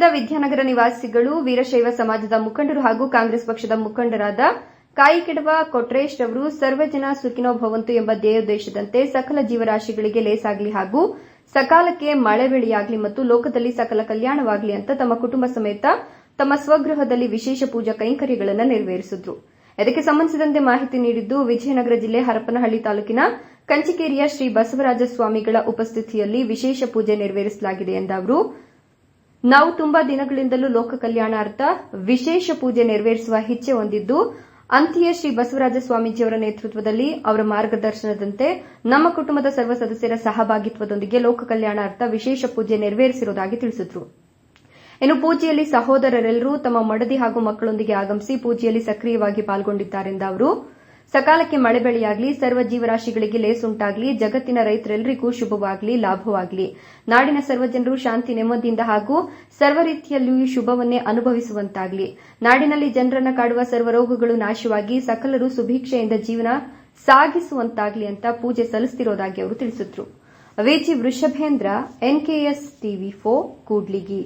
ಪಟ್ಟಣದ ವಿದ್ಯಾನಗರ ನಿವಾಸಿಗಳು ವೀರಶೈವ ಸಮಾಜದ ಮುಖಂಡರು ಹಾಗೂ ಕಾಂಗ್ರೆಸ್ ಪಕ್ಷದ ಮುಖಂಡರಾದ ಕಾಯಿಕೆಡವ ಕೊಟ್ರೇಶ್ ಅವರು ಸರ್ವಜನ ಸುಖಿನೋ ಭವಂತು ಎಂಬ ಧ್ಯೇಯೋದ್ದೇಶದಂತೆ ಸಕಲ ಜೀವರಾಶಿಗಳಿಗೆ ಲೇಸಾಗಲಿ ಹಾಗೂ ಸಕಾಲಕ್ಕೆ ಮಳೆ ಬೆಳೆಯಾಗಲಿ ಮತ್ತು ಲೋಕದಲ್ಲಿ ಸಕಲ ಕಲ್ಯಾಣವಾಗಲಿ ಅಂತ ತಮ್ಮ ಕುಟುಂಬ ಸಮೇತ ತಮ್ಮ ಸ್ವಗೃಹದಲ್ಲಿ ವಿಶೇಷ ಪೂಜಾ ಕೈಂಕರ್ಯಗಳನ್ನು ನೆರವೇರಿಸಿದ್ರು. ಇದಕ್ಕೆ ಸಂಬಂಧಿಸಿದಂತೆ ಮಾಹಿತಿ ನೀಡಿದ್ದು, ವಿಜಯನಗರ ಜಿಲ್ಲೆ ಹರಪನಹಳ್ಳಿ ತಾಲೂಕಿನ ಕಂಚಿಕೇರಿಯ ಶ್ರೀ ಬಸವರಾಜ ಸ್ವಾಮಿಗಳ ಉಪಸ್ಥಿತಿಯಲ್ಲಿ ವಿಶೇಷ ಪೂಜೆ ನೆರವೇರಿಸಲಾಗಿದೆ ಎಂದ ಅವರು ನಾವು ತುಂಬಾ ದಿನಗಳಿಂದಲೂ ಲೋಕ ಕಲ್ಯಾಣಾರ್ಥ ವಿಶೇಷ ಪೂಜೆ ನೆರವೇರಿಸುವ ಇಚ್ಛೆ ಹೊಂದಿದ್ದು, ಅಂತ್ಯ ಶ್ರೀ ಬಸವರಾಜ ಸ್ವಾಮೀಜಿಯವರ ನೇತೃತ್ವದಲ್ಲಿ ಅವರ ಮಾರ್ಗದರ್ಶನದಂತೆ ನಮ್ಮ ಕುಟುಂಬದ ಸರ್ವ ಸದಸ್ಯರ ಸಹಭಾಗಿತ್ವದೊಂದಿಗೆ ಲೋಕ ಕಲ್ಯಾಣಾರ್ಥ ವಿಶೇಷ ಪೂಜೆ ನೆರವೇರಿಸಿರುವುದಾಗಿ ತಿಳಿಸಿದರು. ಇನ್ನು ಪೂಜೆಯಲ್ಲಿ ಸಹೋದರರೆಲ್ಲರೂ ತಮ್ಮ ಮಡದಿ ಹಾಗೂ ಮಕ್ಕಳೊಂದಿಗೆ ಆಗಮಿಸಿ ಪೂಜೆಯಲ್ಲಿ ಸಕ್ರಿಯವಾಗಿ ಪಾಲ್ಗೊಂಡಿದ್ದಾರೆಂದ ಅವರು ಸಕಾಲಕ್ಕೆ ಮಳೆ ಬೆಳೆಯಾಗಲಿ, ಸರ್ವ ಜೀವರಾಶಿಗಳಿಗೆ ಲೇಸುಂಟಾಗಲಿ, ಜಗತ್ತಿನ ರೈತರೆಲ್ಲರಿಗೂ ಶುಭವಾಗಲಿ, ಲಾಭವಾಗಲಿ. ನಾಡಿನ ಸರ್ವ ಜನರು ಶಾಂತಿ, ನೆಮ್ಮದಿಯಿಂದ ಹಾಗೂ ಸರ್ವ ರೀತಿಯಲ್ಲಿಯೂ ಶುಭವನ್ನೇ ಅನುಭವಿಸುವಂತಾಗಲಿ. ನಾಡಿನಲ್ಲಿ ಜನರನ್ನ ಕಾಡುವ ಸರ್ವ ರೋಗಗಳು ನಾಶವಾಗಿ ಸಕಲರು ಸುಭಿಕ್ಷೆಯಿಂದ ಜೀವನ ಸಾಗಿಸುವಂತಾಗಲಿ ಅಂತ ಪೂಜೆ ಸಲ್ಲಿಸುತ್ತಿರುವುದಾಗಿ ಅವರು ತಿಳಿಸಿದರು. V G Vrishabhendra, NKS TV ಫೋ ಕೂಡ್ಲಿಗಿ.